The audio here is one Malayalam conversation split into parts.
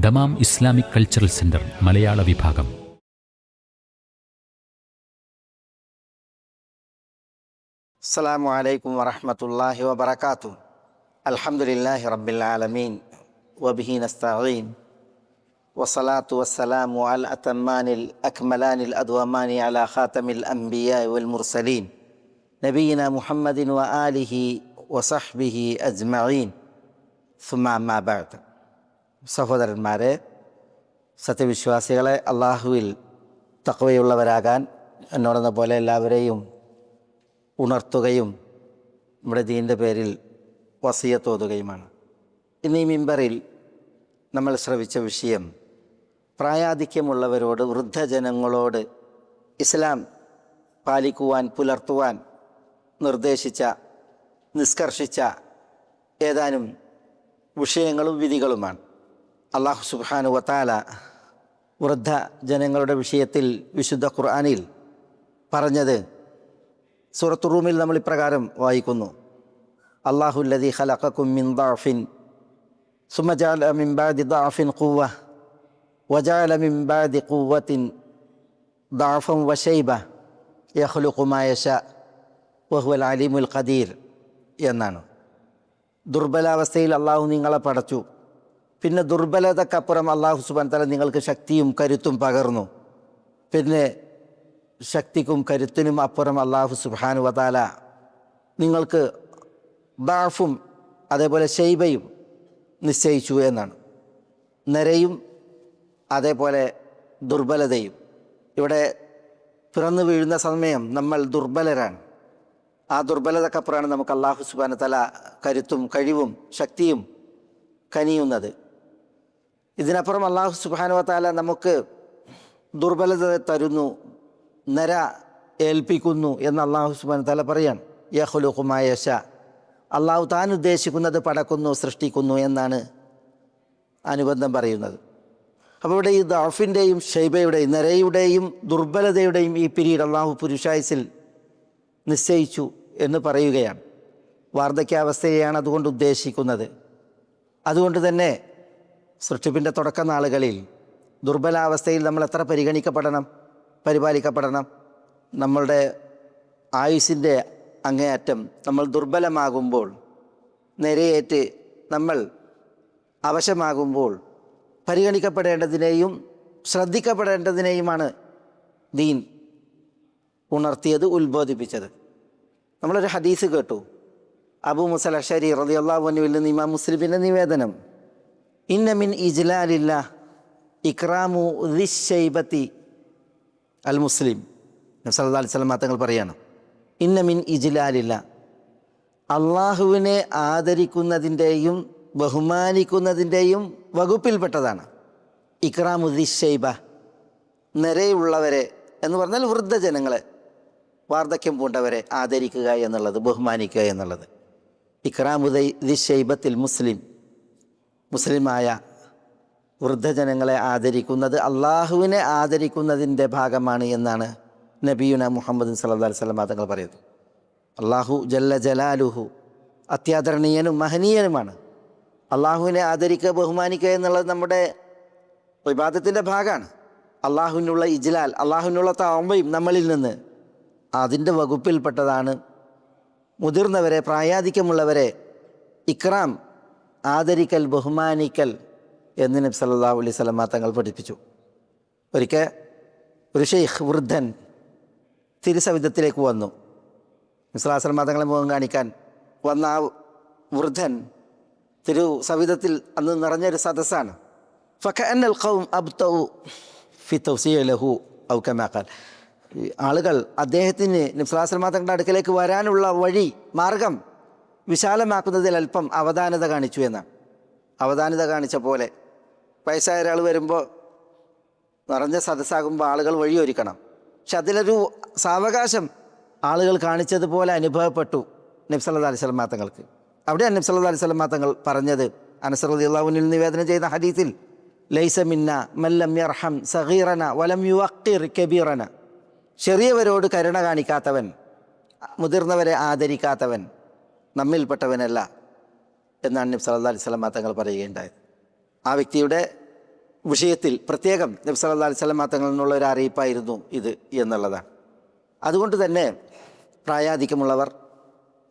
ദമാം ഇസ്ലാമിക് കൾച്ചറൽ സെന്റർ മലയാള വിഭാഗം അസ്സാം വലൈക്കും വറഹമത്തല്ലാഹി വബർക്കാത്തു അലഹമുല്ലാഹി റബ്ബിലാലമീൻ വബിഹി നസ്തീൻ വസ്സലാത്തു വസ്സലാമു അൽ അത്തമ്മാനിൽ അക്മലാനിൽ അദ്വമാനി അല ഖാത്തമിൽ അംബിയ വൽ മുർസലീൻ നബീന മുഹമ്മദിൻ വ ആലിഹി വസഹ്ബിഹി അജ്മീൻ സുമാ മാബാദ് സഹോദരന്മാരെ സത്യവിശ്വാസികളെ അള്ളാഹുവിൽ തക്കവയുള്ളവരാകാൻ എന്നോടെന്ന പോലെ എല്ലാവരെയും ഉണർത്തുകയും നമ്മുടെ ദീന്റെ പേരിൽ വസിയത്തോതുകയുമാണ് ഇന്ന് ഈ മിമ്പറിൽ നമ്മൾ ശ്രവിച്ച വിഷയം പ്രായാധിക്യമുള്ളവരോട് വൃദ്ധജനങ്ങളോട് ഇസ്ലാം പാലിക്കുവാൻ പുലർത്തുവാൻ നിർദ്ദേശിച്ച നിഷ്കർഷിച്ച ഏതാനും വിഷയങ്ങളും വിധികളുമാണ്. അള്ളാഹു സുബാനു വത്താല വൃദ്ധ ജനങ്ങളുടെ വിഷയത്തിൽ വിശുദ്ധ ഖുർആാനിൽ പറഞ്ഞത് സൂറത്ത് റൂമിൽ നമ്മൾ ഇപ്രകാരം വായിക്കുന്നു. അള്ളാഹു ലദി ഖലഖക്കും മിൻ ദാഫിൻ സുമജാല മിംബാദി ദാഫിൻ ഖുവ വജാല മിംബാദി ഖുവത്തിൻ ദാഫം വശൈബ യഹ്ലുഖുമായഷ വഹുവൽ അലിമുൽ ഖദീർ എന്നാണ്. ദുർബലാവസ്ഥയിൽ അള്ളാഹു നിങ്ങളെ പടച്ചു. പിന്നെ ദുർബലതക്കപ്പുറം അള്ളാഹു സുബാൻ തല നിങ്ങൾക്ക് ശക്തിയും കരുത്തും പകർന്നു. പിന്നെ ശക്തിക്കും കരുത്തിനും അപ്പുറം അള്ളാഹു സുബാനു വതാല നിങ്ങൾക്ക് ബാഫും അതേപോലെ ശൈബയും നിശ്ചയിച്ചു എന്നാണ്. നരയും അതേപോലെ ദുർബലതയും. ഇവിടെ പിറന്നു വീഴുന്ന സമയം നമ്മൾ ദുർബലരാണ്. ആ ദുർബലതക്കപ്പുറമാണ് നമുക്ക് അള്ളാഹു സുബാന തല കരുത്തും കഴിവും ശക്തിയും കനിയുന്നത്. ഇതിനപ്പുറം അള്ളാഹു സുബാനുവ താല നമുക്ക് ദുർബലത തരുന്നു നര ഏൽപ്പിക്കുന്നു എന്ന് അള്ളാഹു സുബാൻ തല പറയാണ് യഹുലുഖുമായ ഷ അള്ളാഹു താൻ ഉദ്ദേശിക്കുന്നത് പടക്കുന്നു സൃഷ്ടിക്കുന്നു എന്നാണ് അനുബന്ധം പറയുന്നത്. അപ്പോൾ ഇവിടെ ഈ ദാഫിന്റെയും ഷൈബയുടെയും നരയുടെയും ദുർബലതയുടെയും ഈ പിരീഡ് അള്ളാഹു പുരുഷായുസിൽ നിശ്ചയിച്ചു എന്ന് പറയുകയാണ്. വാർദ്ധക്യാവസ്ഥയെയാണ് അതുകൊണ്ട് ഉദ്ദേശിക്കുന്നത്. അതുകൊണ്ട് തന്നെ സൃഷ്ടിപ്പിന്റെ തുടക്ക നാളുകളിൽ ദുർബലാവസ്ഥയിൽ നമ്മൾ എത്ര പരിഗണിക്കപ്പെടണം പരിപാലിക്കപ്പെടണം? നമ്മളുടെ ആയുസിന്റെ അങ്ങേയറ്റം നമ്മൾ ദുർബലമാകുമ്പോൾ നിരയേറ്റ് നമ്മൾ അവശമാകുമ്പോൾ പരിഗണിക്കപ്പെടേണ്ടതിനെയും ശ്രദ്ധിക്കപ്പെടേണ്ടതിനെയുമാണ് ദീൻ ഉണർത്തിയത് ഉത്ബോധിപ്പിച്ചത്. നമ്മളൊരു ഹദീസ് കേട്ടു. അബു മുസൽ അഷരി റതി അള്ളാഹുനുവിൽ നിന്ന് ഇമാം മുസ്ലിമിന്റെ നിവേദനം ഇന്നമിൻ ഇജ്ലാലില്ല ഇക്രാമു ദിശൈബത്തി അൽ മുസ്ലിം. നബ്സല്ലാ അലൈഹി സ്വലം തങ്ങൾ പറയാണ് ഇന്നമിൻ ഇജ്ലാലില്ല. അള്ളാഹുവിനെ ആദരിക്കുന്നതിന്റെയും ബഹുമാനിക്കുന്നതിന്റെയും വകുപ്പിൽപ്പെട്ടതാണ്. ഇക്രാമുദ്ദിഷൈബ നിരയുള്ളവരെ എന്ന് പറഞ്ഞാൽ വൃദ്ധജനങ്ങളെ വാർദ്ധക്യം പൂണ്ടവരെ ആദരിക്കുക എന്നുള്ളത് ബഹുമാനിക്കുക എന്നുള്ളത്. ഇക്രാമുദൈ ദിഷൈബത്തിൽ മുസ്ലിം മുസ്ലിമായ വൃദ്ധജനങ്ങളെ ആദരിക്കുന്നത് അള്ളാഹുവിനെ ആദരിക്കുന്നതിന്റെ ഭാഗമാണ് എന്നാണ് നബിയുന മുഹമ്മദ് സല്ലാ അലൈഹി സ്വലം തങ്ങൾ പറയുന്നത്. അള്ളാഹു ജല്ല ജലാലുഹു അത്യാദരണീയനും മഹനീയനുമാണ്. അള്ളാഹുവിനെ ആദരിക്കുക ബഹുമാനിക്കുക എന്നുള്ളത് നമ്മുടെ വിവാദത്തിന്റെ ഭാഗമാണ്. അള്ളാഹുവിനുള്ള ഇജ്ലാൽ അള്ളാഹുവിനുള്ള താമ്പയും നമ്മളിൽ നിന്ന് അതിന്റെ വകുപ്പിൽപ്പെട്ടതാണ് മുതിർന്നവരെ പ്രായാധിക്യമുള്ളവരെ ഇക്രാം ആദരിക്കൽ ബഹുമാനിക്കൽ എന്ന് നബി സല്ലാ അലൈഹി സ്വലമ തങ്ങൾ പഠിപ്പിച്ചു. ഒരിക്കൽ ഒരു ഷെയ്ഖ് വൃദ്ധൻ തിരുസവിധത്തിലേക്ക് വന്നു. മിസ്ലാസ്ലമ തങ്ങളെ മുഖം കാണിക്കാൻ വന്ന ആ വൃദ്ധൻ തിരു സവിധത്തിൽ അന്ന് നിറഞ്ഞൊരു സദസ്സാണ്. ഫക്കഅന്നൽ ഖൗം അബ്തൗ ഫി തൗസിയ ലഹു ഔ കമാഖാൽ ആളുകൾ അദ്ദേഹത്തിന് നിഫ്ലാസ്ലമ തങ്ങളുടെ അടുക്കലേക്ക് വരാനുള്ള വഴി മാർഗം വിശാലമാക്കുന്നതിൽ അല്പം അവധാനത കാണിച്ചു എന്നാണ് അവധാനത കാണിച്ച പോലെ വയസ്സായ ഒരാൾ വരുമ്പോൾ നിറഞ്ഞ സദസ്സാകുമ്പോൾ ആളുകൾ വഴിയൊരുക്കണം പക്ഷെ അതിലൊരു സാവകാശം ആളുകൾ കാണിച്ചതുപോലെ അനുഭവപ്പെട്ടു നബ്സല്ലാ അലൈഹി സ്വലം തങ്ങൾക്ക് അവിടെയാണ് നബ്സല്ലാ സ്വലം തങ്ങൾ പറഞ്ഞത്. അനസറതി അള്ളാഹുനിൽ നിവേദനം ചെയ്ത ഹദീസിൽ ലൈസ മിന്ന മല്ലം യർഹം സഹീറന വലം യുവക്കിർ കബീറന. ചെറിയവരോട് കരുണ കാണിക്കാത്തവൻ മുതിർന്നവരെ ആദരിക്കാത്തവൻ നമ്മിൽപ്പെട്ടവനല്ല എന്നാണ് നബ്സ് അല്ലാ അലൈഹി വസല്ലം തങ്ങൾ പറയുകയുണ്ടായത്. ആ വ്യക്തിയുടെ വിഷയത്തിൽ പ്രത്യേകം നബ്സ് അല്ലാ അലൈഹി വസല്ലം തങ്ങളിൽ നിന്നുള്ള ഒരു അറിയിപ്പായിരുന്നു ഇത് എന്നുള്ളതാണ്. അതുകൊണ്ട് തന്നെ പ്രായാധിക്യമുള്ളവർ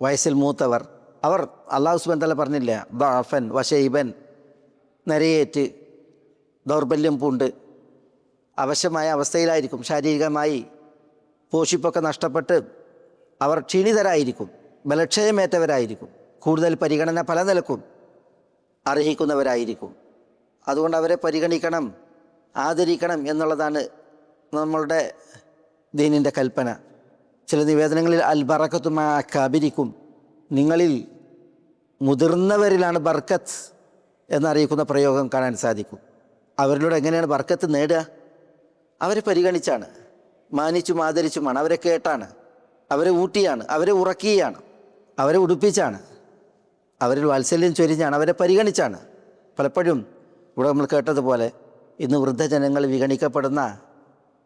വയസ്സിൽ മൂത്തവർ അവർ അള്ളാഹു സുബൻ തല പറഞ്ഞില്ല ദാഫൻ വശൈബൻ നരയേറ്റ് ദൗർബല്യം പൂണ്ട് അവശമായ അവസ്ഥയിലായിരിക്കും ശാരീരികമായി പോഷിപ്പൊക്കെ നഷ്ടപ്പെട്ട് അവർ ക്ഷീണിതരായിരിക്കും. ബലക്ഷയമേറ്റവരായിരിക്കും. കൂടുതൽ പരിഗണന പല നിലക്കും അർഹിക്കുന്നവരായിരിക്കും. അതുകൊണ്ട് അവരെ പരിഗണിക്കണം ആദരിക്കണം എന്നുള്ളതാണ് നമ്മളുടെ ദീനിന്റെ കൽപ്പന. ചില നിവേദനങ്ങളിൽ അൽ ബറക്കത്തുമാ കബിരിക്കും നിങ്ങളിൽ മുതിർന്നവരിലാണ് ബർക്കത്ത് എന്നറിയിക്കുന്ന പ്രയോഗം കാണാൻ സാധിക്കും. അവരിലൂടെ എങ്ങനെയാണ് ബർക്കത്ത് നേടുക? അവരെ പരിഗണിച്ചാണ്. മാനിച്ചും ആദരിച്ചുമാണ്. അവരെ കേട്ടാണ്. അവരെ ഊട്ടിയാണ്. അവരെ ഉറക്കിയാണ്. അവരെ ഉടുപ്പിച്ചാണ്. അവരിൽ വാത്സല്യം ചൊരിഞ്ഞാണ് അവരെ പരിഗണിച്ചാണ്. പലപ്പോഴും ഇവിടെ നമ്മൾ കേട്ടതുപോലെ ഇന്ന് വൃദ്ധജനങ്ങൾ വിഗണിക്കപ്പെടുന്ന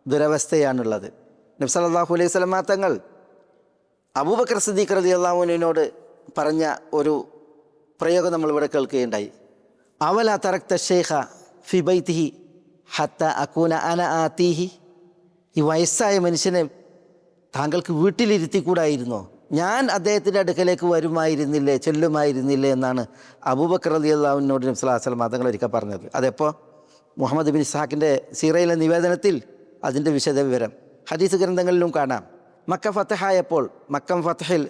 ദുരവസ്ഥയാണുള്ളത്. നബ്സല്ലാഹു അലൈഹി സ്വലമാ തങ്ങൾ അബൂബക്കർ സിദ്ദീഖ് റലി അള്ളാഹുവിനോട് പറഞ്ഞ ഒരു പ്രയോഗം നമ്മളിവിടെ കേൾക്കുകയുണ്ടായി. അവല തറക്ത ഷേഖ ഫിബൈത്തിഹി ഹത്ത അക്കൂന അന ആത്തീഹി ഈ വയസ്സായ മനുഷ്യനെ താങ്കൾക്ക് വീട്ടിലിരുത്തിക്കൂടായിരുന്നോ? ഞാൻ അദ്ദേഹത്തിന്റെ അടുക്കലേക്ക് വരുമായിരുന്നില്ലേ ചെല്ലുമായിരുന്നില്ലേ എന്നാണ് അബൂബക്കർ അലി അള്ളാഹുവിനോട് നബ്സലാസ്ലം മതങ്ങൾ ഒരിക്കൽ പറഞ്ഞത്. അതെപ്പോൾ മുഹമ്മദ് ബിൻ ഇസ്ഹാഖിന്റെ സീറയിലെ നിവേദനത്തിൽ അതിന്റെ വിശദവിവരം ഹദീസ് ഗ്രന്ഥങ്ങളിലും കാണാം. മക്ക ഫത്തഹായപ്പോൾ മക്കം ഫത്തഹിൽ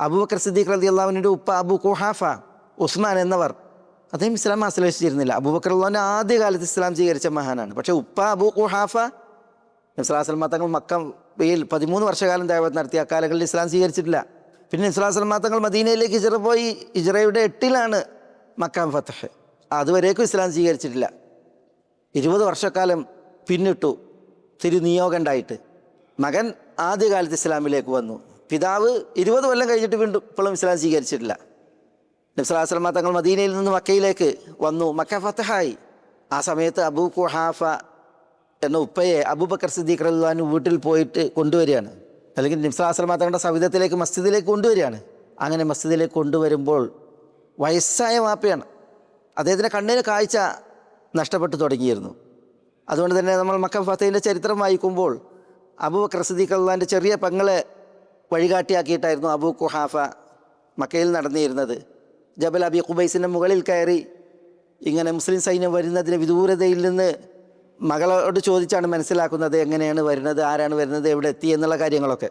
അബൂബക്കർ സിദ്ദീഖ് റതി അള്ളാഹുവിന്റെ ഉപ്പ അബു കുഹാഫ ഉസ്മാൻ എന്നവർ അദ്ദേഹം ഇസ്ലാം ആശ്ലേഷിച്ചിരുന്നില്ല അബൂബക്കർ അള്ളാഹുവിന്റെ ആദ്യകാലത്ത് ഇസ്ലാം സ്വീകരിച്ച മഹാനാണ്. പക്ഷേ ഉപ്പ അബു കുഹാഫ നബ്സലാസ്ലം തങ്ങൾ മക്കയിൽ പതിമൂന്ന് വർഷകാലം ദൈവത്ത് നടത്തി അക്കാലങ്ങളിൽ ഇസ്ലാം സ്വീകരിച്ചിട്ടില്ല. പിന്നെ നബ്സലാസ്ലം തങ്ങൾ മദീനയിലേക്ക് ഇജറ പോയി ഇജറയുടെ എട്ടിലാണ് മക്കാം ഫത്തഹ് അതുവരേക്കും ഇസ്ലാം സ്വീകരിച്ചിട്ടില്ല. ഇരുപത് വർഷക്കാലം പിന്നിട്ടു തിരുനിയോഗം ഉണ്ടായിട്ട് മകൻ ആദ്യകാലത്ത് ഇസ്ലാമിലേക്ക് വന്നു. പിതാവ് ഇരുപത് കൊല്ലം കഴിഞ്ഞിട്ട് വീണ്ടും ഇപ്പോഴും ഇസ്ലാം സ്വീകരിച്ചിട്ടില്ല. നബ്സലാസ്ലമ തങ്ങൾ മദീനയിൽ നിന്ന് മക്കയിലേക്ക് വന്നു. മക്ക ഫത്തഹായി ആ സമയത്ത് അബൂ കുഹാഫ എന്ന ഉപ്പയെ അബൂബക്കർ സിദ്ദീഖ് റഹ്ലാൻ വീട്ടിൽ പോയിട്ട് കൊണ്ടുവരികയാണ്. അല്ലെങ്കിൽ നിംസാസ്ലമ തങ്ങളുടെ സവിധത്തിലേക്ക് മസ്ജിദിലേക്ക് കൊണ്ടുവരികയാണ്. അങ്ങനെ മസ്ജിദിലേക്ക് കൊണ്ടുവരുമ്പോൾ വയസ്സായ മാപ്പയാണ് അദ്ദേഹത്തിന്റെ കണ്ണിന് കാഴ്ച നഷ്ടപ്പെട്ടു തുടങ്ങിയിരുന്നു. അതുകൊണ്ട് തന്നെ നമ്മൾ മക്ക ഫത്തേന്റെ ചരിത്രം വായിക്കുമ്പോൾ അബൂബക്കർ സിദ്ദീഖ് അള്ളാന്റെ ചെറിയ പെങ്ങളെ വഴികാട്ടിയാക്കിയിട്ടായിരുന്നു അബൂ കുഹാഫ മക്കയിൽ നടന്നിരുന്നത്. ജബൽ അബി ഖുബൈസിന്റെ മുകളിൽ കയറി ഇങ്ങനെ മുസ്ലിം സൈന്യം വരുന്നതിന് വിദൂരതയിൽ നിന്ന് മകളോട് ചോദിച്ചാണ് മനസ്സിലാക്കുന്നത് എങ്ങനെയാണ് വരുന്നത് ആരാണ് വരുന്നത് എവിടെ എത്തി എന്നുള്ള കാര്യങ്ങളൊക്കെ.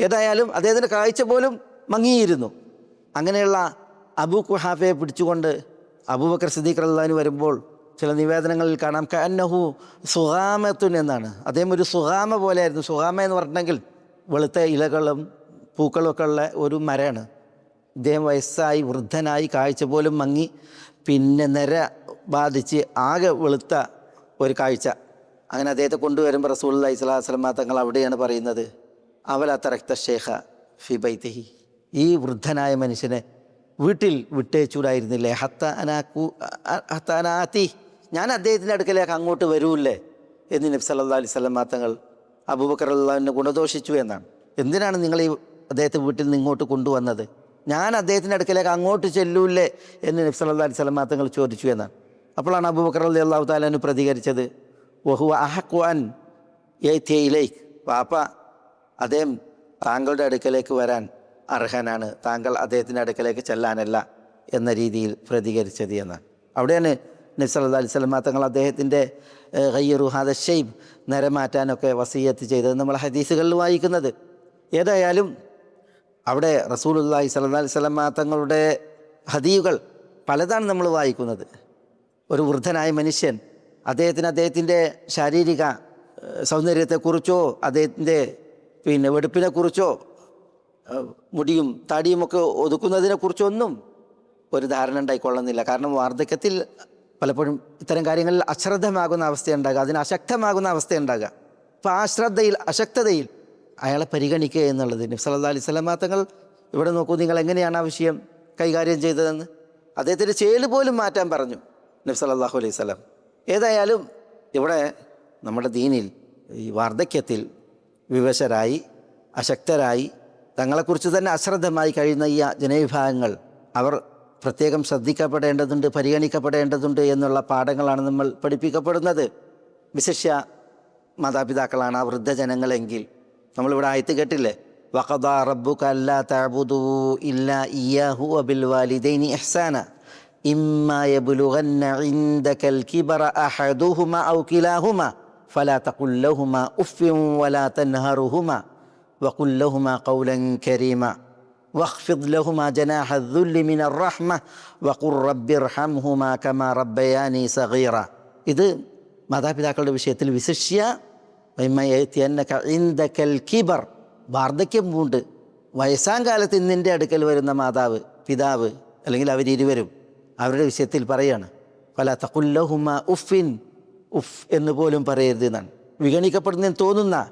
ഏതായാലും അദ്ദേഹത്തിന്റെ കാഴ്ച പോലും മങ്ങിയിരുന്നു. അങ്ങനെയുള്ള അബു കുഹാഫയെ പിടിച്ചുകൊണ്ട് അബൂബക്കർ സിദ്ദീഖ് അള്ളഹാന് വരുമ്പോൾ ചില നിവേദനങ്ങളിൽ കാണാം. കന്നഹു സുഹാമത്തുൻ എന്നാണ്. അദ്ദേഹം ഒരു സുഹാമ പോലെയായിരുന്നു. സുഹാമ എന്ന് പറഞ്ഞിട്ടുണ്ടെങ്കിൽ വെളുത്ത ഇലകളും പൂക്കളൊക്കെ ഉള്ള ഒരു മരമാണ്. ഇദ്ദേഹം വയസ്സായി വൃദ്ധനായി കാഴ്ച പോലും മങ്ങി പിന്നെ നിര ബാധിച്ച് ആകെ വെളുത്ത ഒരു കാഴ്ച. അങ്ങനെ അദ്ദേഹത്തെ കൊണ്ടുവരുമ്പോൾ റസൂൽ അലൈഹി സ്വലാഹു വസ്ലമ തങ്ങൾ അവിടെയാണ് പറയുന്നത് അവലാത്ത രക്തശേഖ ഫി ഫിബൈത്തഹി ഈ വൃദ്ധനായ മനുഷ്യനെ വീട്ടിൽ വിട്ടേച്ചൂടായിരുന്നില്ലേ? ഹത്ത അനാക്കു ഹത്ത അനാത്തി ഞാൻ അദ്ദേഹത്തിന്റെ അടുക്കലേക്ക് അങ്ങോട്ട് വരൂല്ലേ? എന്ന് നബി സല്ലാ അലൈഹി സ്വലം തങ്ങൾ അബൂബക്കർ അള്ളാഹിനെ ഗുണദോഷിച്ചു എന്നാണ്. എന്തിനാണ് നിങ്ങൾ ഈ അദ്ദേഹത്തെ വീട്ടിൽ നിന്ന് ഇങ്ങോട്ട് കൊണ്ടുവന്നത്? ഞാൻ അദ്ദേഹത്തിന്റെ അടുക്കലേക്ക് അങ്ങോട്ട് ചെല്ലൂല്ലേ? എന്ന് നബി സല്ലാ അലൈഹി സ്വലം തങ്ങൾ ചോദിച്ചു എന്നാണ്. അപ്പോഴാണ് അബൂബക്കർ അലി അള്ളാഹു താലാന് പ്രതികരിച്ചത്. വഹു അഹക്വാൻ ഇലേക്ക് പാപ്പ അദ്ദേഹം താങ്കളുടെ അടുക്കലേക്ക് വരാൻ അർഹനാണ്. താങ്കൾ അദ്ദേഹത്തിന്റെ അടുക്കലേക്ക് ചെല്ലാനല്ല എന്ന രീതിയിൽ പ്രതികരിച്ചത് എന്നാണ്. അവിടെയാണ് നബ്സല്ലാ അലൈഹി സ്വലമ തങ്ങൾ അദ്ദേഹത്തിന്റെ ഹയ്യറുഹാദ ഷെയ്ബ് നിരമാറ്റാനൊക്കെ വസീയത്ത് ചെയ്തത് നമ്മൾ ഹദീസുകളിൽ വായിക്കുന്നത്. ഏതായാലും അവിടെ റസൂലുല്ലാഹി സല്ലാ അലൈഹി തങ്ങളുടെ ഹദീയുകൾ പലതാണ് നമ്മൾ വായിക്കുന്നത്. ഒരു വൃദ്ധനായ മനുഷ്യൻ അദ്ദേഹത്തിന് അദ്ദേഹത്തിന്റെ ശാരീരിക സൗന്ദര്യത്തെക്കുറിച്ചോ അദ്ദേഹത്തിന്റെ പിന്നെ വെടുപ്പിനെക്കുറിച്ചോ മുടിയും താടിയുമൊക്കെ ഒതുക്കുന്നതിനെക്കുറിച്ചൊന്നും ഒരു ധാരണ ഉണ്ടായിക്കൊള്ളുന്നില്ല. കാരണം വാർദ്ധക്യത്തിൽ പലപ്പോഴും ഇത്തരം കാര്യങ്ങളിൽ അശ്രദ്ധമാകുന്ന അവസ്ഥയുണ്ടാകുക അതിന് അശക്തമാകുന്ന അവസ്ഥയുണ്ടാകുക. അപ്പോൾ ആ ശ്രദ്ധയിൽ അശക്തതയിൽ അയാളെ പരിഗണിക്കുക എന്നുള്ളത് നബ്സല്ലാ അലൈഹി സ്വലാ തങ്ങൾ ഇവിടെ നോക്കൂ നിങ്ങൾ എങ്ങനെയാണ് ആ വിഷയം കൈകാര്യം ചെയ്തതെന്ന്? അദ്ദേഹത്തിന്റെ ചേൽ പോലും മാറ്റാൻ പറഞ്ഞു. നബി സല്ലല്ലാഹു അലൈഹി സ്വലാം ഏതായാലും ഇവിടെ നമ്മുടെ ദീനിൽ ഈ വാർദ്ധക്യത്തിൽ വിവശരായി അശക്തരായി തങ്ങളെക്കുറിച്ച് തന്നെ അശ്രദ്ധമായി കഴിയുന്ന ഈ ജനവിഭാഗങ്ങൾ അവർ പ്രത്യേകം ശ്രദ്ധിക്കപ്പെടേണ്ടതുണ്ട് പരിഗണിക്കപ്പെടേണ്ടതുണ്ട് എന്നുള്ള പാഠങ്ങളാണ് നമ്മൾ പഠിപ്പിക്കപ്പെടുന്നത്. വിശിഷ്യ മാതാപിതാക്കളാണ് ആ വൃദ്ധജനങ്ങളെങ്കിൽ. നമ്മളിവിടെ ആയത്ത് കേട്ടില്ലേ? വഖദ റബ്ബുക അല്ലാ തഅബുദു ഇല്ലാ ഇയ്യാഹു വബിൽ വാലിദൈനി ഇഹ്സാന. ഇമ്മാ യബ്ലുഗന്ന ഇൻദകൽ കിബറ അഹദുഹുമ ഔ കിലാഹുമ ഫലാ തഖുൽ ലഹുമ ഉഫ്ഫിൻ വലാ തൻഹറുഹുമ വഖുൽ ലഹുമ ഖൗലൻ കരീമ واخفض لهما جناح الذل من الرحمة وقل رب ارحمهما كما ربياني صغيرا ഇത് മാതാപിതാക്കളുടെ വിഷയത്തിൽ വിശിഷ്യ വൈമയത്തിയന്നക ഇന്ദക്കൽ കിബർ വാർദ്ധക്യം പൂണ്ട് വയസ്സാം കാലത്ത് നിൻ്റെ അടുക്കൽ വരുന്ന മാതാവ് പിതാവ് അല്ലെങ്കിൽ അവരിരുവരും അവരുടെ വിഷയത്തിൽ പറയാണ്. പല തക്കുല്ലഹുമ ഉഫിൻ ഉഫ് എന്ന് പോലും പറയരുത് എന്നാണ്. വിഗണിക്കപ്പെടുന്നതെന്ന് തോന്നുന്ന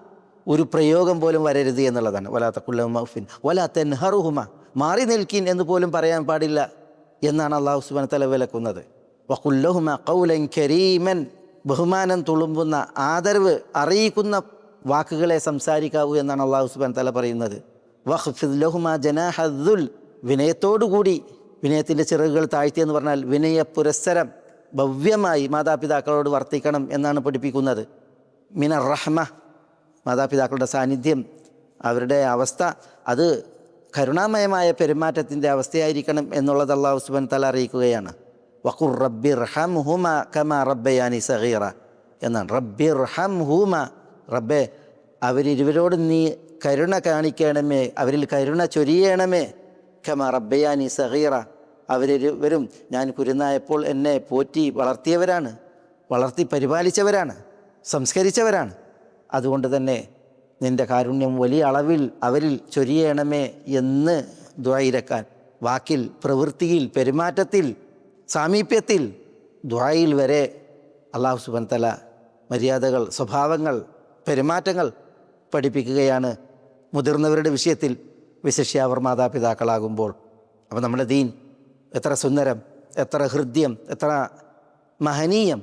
ഒരു പ്രയോഗം പോലും വരരുത് എന്നുള്ളതാണ്. വലാ തക്കുല്ലഹുമ ഉഫിൻ വലാ തെൻഹറുഹുമ. മാറി നിൽക്കിൻ എന്ന് പോലും പറയാൻ പാടില്ല എന്നാണ് അള്ളാഹു സുബാൻ തല വിലക്കുന്നത്. വക്കുല്ലഹുമ കൗലൻ കരീമൻ. ബഹുമാനം തുളുമ്പുന്ന ആദരവ് അറിയിക്കുന്ന വാക്കുകളെ സംസാരിക്കാവൂ എന്നാണ് അള്ളാഹു സുബാൻ തല പറയുന്നത്. വഖ്ഫിദ് ലഹുമ ജനാഹദ്ദുൽ വിനയത്തോടുകൂടി വിനയത്തിന്റെ ചിറകുകൾ താഴ്ത്തി എന്ന് പറഞ്ഞാൽ വിനയ പുരസ്സരം ഭവ്യമായി മാതാപിതാക്കളോട് വർത്തിക്കണം എന്നാണ് പഠിപ്പിക്കുന്നത്. മിന റഹ്മ മാതാപിതാക്കളുടെ സാന്നിധ്യം അവരുടെ അവസ്ഥ അത് കരുണാമയമായ പെരുമാറ്റത്തിന്റെ അവസ്ഥയായിരിക്കണം എന്നുള്ളത് അള്ളാഹു സുബൻ തല അറിയിക്കുകയാണ്. വഖുർ റബ്ബി റഹം ഹുമ കമ റബ്ബയാനി സഹീറ എന്നാണ്. റബ്ബി റഹം ഹൂമ റബ്ബെ അവരിരുവരോട് നീ കരുണ കാണിക്കണമേ അവരിൽ കരുണ ചൊരിയണമേ കമ റബ്ബയാനി സഹീറ അവരിരുവരും ഞാൻ കുരുന്നായപ്പോൾ എന്നെ പോറ്റി വളർത്തിയവരാണ്. വളർത്തി പരിപാലിച്ചവരാണ്. സംസ്കരിച്ചവരാണ്. അതുകൊണ്ട് തന്നെ നിന്റെ കാരുണ്യം വലിയ അളവിൽ അവരിൽ ചൊരിയണമേ എന്ന് ദ്വായിരക്കാൻ വാക്കിൽ പ്രവൃത്തിയിൽ പെരുമാറ്റത്തിൽ സാമീപ്യത്തിൽ ദ്വായിൽ വരെ അള്ളാഹു സുബൻ തല മര്യാദകൾ സ്വഭാവങ്ങൾ പെരുമാറ്റങ്ങൾ പഠിപ്പിക്കുകയാണ്. മുതിർന്നവരുടെ വിഷയത്തിൽ വിശിഷ്യാവർ മാതാപിതാക്കളാകുമ്പോൾ അപ്പോൾ നമ്മുടെ ദീൻ എത്ര സുന്ദരം എത്ര ഹൃദ്യം എത്ര മഹനീയം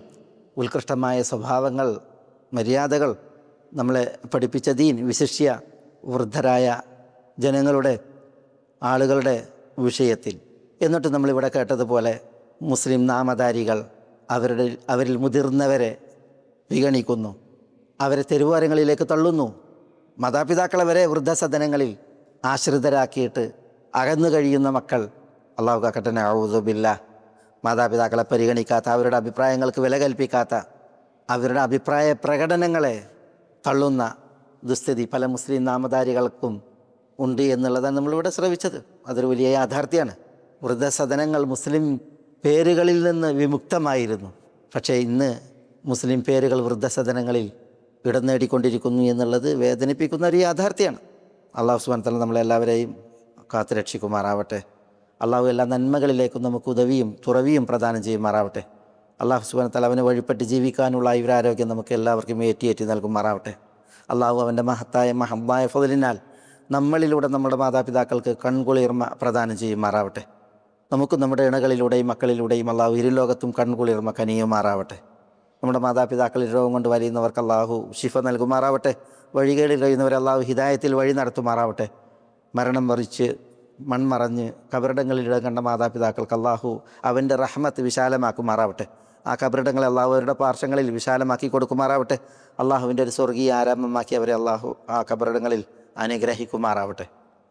ഉത്കൃഷ്ടമായ സ്വഭാവങ്ങൾ മര്യാദകൾ നമ്മളെ പഠിപ്പിച്ച ദീൻ വിശിഷ്യ വൃദ്ധരായ ജനങ്ങളുടെ ആളുകളുടെ വിഷയത്തിൽ. എന്നിട്ട് നമ്മളിവിടെ കേട്ടതുപോലെ മുസ്ലിം നാമധാരികൾ അവരുടെ അവരിൽ മുതിർന്നവരെ വിഗണിക്കുന്നു. അവരെ തെരുവോരങ്ങളിലേക്ക് തള്ളുന്നു. മാതാപിതാക്കളെ വരെ വൃദ്ധസദനങ്ങളിൽ ആശ്രിതരാക്കിയിട്ട് അകന്നു കഴിയുന്ന മക്കൾ അള്ളാഹു കാക്കട്ടെ ഔദുബില്ല മാതാപിതാക്കളെ പരിഗണിക്കാത്ത അവരുടെ അഭിപ്രായങ്ങൾക്ക് വില കൽപ്പിക്കാത്ത അവരുടെ അഭിപ്രായ പ്രകടനങ്ങളെ തള്ളുന്ന ദുസ്ഥിതി പല മുസ്ലിം നാമധാരികൾക്കും ഉണ്ട് എന്നുള്ളതാണ് നമ്മളിവിടെ ശ്രവിച്ചത്. അതൊരു വലിയ യാഥാർത്ഥ്യമാണ്. വൃദ്ധസദനങ്ങൾ മുസ്ലിം പേരുകളിൽ നിന്ന് വിമുക്തമായിരുന്നു. പക്ഷേ ഇന്ന് മുസ്ലിം പേരുകൾ വൃദ്ധസദനങ്ങളിൽ ഇടം നേടിക്കൊണ്ടിരിക്കുന്നു എന്നുള്ളത് വേദനിപ്പിക്കുന്ന ഒരു യാഥാർത്ഥ്യമാണ്. അള്ളാഹു സുബാൻ തല നമ്മളെല്ലാവരെയും കാത്തു രക്ഷിക്കുമാറാവട്ടെ അള്ളാഹു എല്ലാ നന്മകളിലേക്കും നമുക്ക് ഉദവിയും തുറവിയും പ്രദാനം ചെയ്യുമാറാവട്ടെ. അള്ളാഹു തല അവന് വഴിപ്പെട്ട് ജീവിക്കാനുള്ള ഇവരാരോഗ്യം നമുക്ക് എല്ലാവർക്കും ഏറ്റിയേറ്റി നൽകുമാറാവട്ടെ. അള്ളാഹു അവന്റെ മഹത്തായ മഹമ്മായ ഫതിലിനാൽ നമ്മളിലൂടെ നമ്മുടെ മാതാപിതാക്കൾക്ക് കൺകുളിർമ പ്രദാനം ചെയ്യുമാറാവട്ടെ. നമുക്കും നമ്മുടെ ഇണകളിലൂടെയും മക്കളിലൂടെയും അള്ളാഹു ഇരുലോകത്തും കൺകുളിർമ കനിയുമാറാവട്ടെ. നമ്മുടെ മാതാപിതാക്കളിൽ രോഗം കൊണ്ട് വലിയുന്നവർക്ക് അള്ളാഹു ഷിഫ നൽകുമാറാവട്ടെ. വഴികളിൽ കഴിയുന്നവർ അള്ളാഹു ഹിദായത്തിൽ വഴി നടത്തുമാറാവട്ടെ. മരണം വറിച്ച് മൺമറഞ്ഞ് കബറിടങ്ങളിൽ ഇടം കണ്ട മാതാപിതാക്കൾക്ക് അള്ളാഹു അവൻ്റെ റഹ്മത്ത് വിശാലമാക്കുമാറാവട്ടെ ആ കബറിടങ്ങളെ അള്ളാഹു അവരുടെ പാർശ്വങ്ങളിൽ വിശാലമാക്കി കൊടുക്കുമാറാവട്ടെ അള്ളാഹുവിൻ്റെ ഒരു സ്വർഗീയ ആരംഭമാക്കി അവരെ അള്ളാഹു ആ കബറിടങ്ങളിൽ അനുഗ്രഹിക്കുമാറാവട്ടെ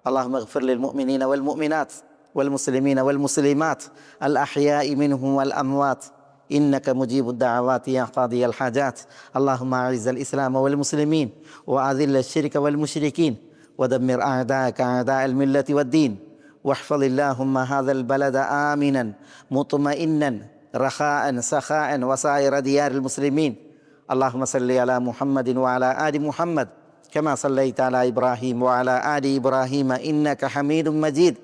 അള്ളാഹു മഗ്ഫിർലിൽ മുഅ്മിനീന വൽ മുഅ്മിനാത്ത് والمسلمين والمسلمات الأحياء منهم والأموات إنك مجيب الدعوات يا قاضي الحاجات اللهم أعز الإسلام والمسلمين وأذل الشرك والمشركين ودمر أعداءك أعداء الملة والدين. واحفظ اللهم هذا البلد آمنا مطمئنا رخاء سخاء وسائر ديار المسلمين. اللهم صل على محمد وعلى آل محمد كما صليت على إبراهيم وعلى آل إبراهيم إنك حميد مجيد.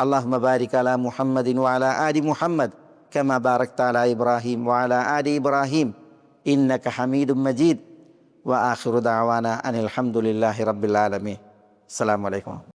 اللهم بارك على محمد وعلى آل محمد كما باركت على إبراهيم وعلى آل إبراهيم إنك حميد مجيد. وآخر دعوانا أن الحمد لله رب العالمين. Assalamualaikum.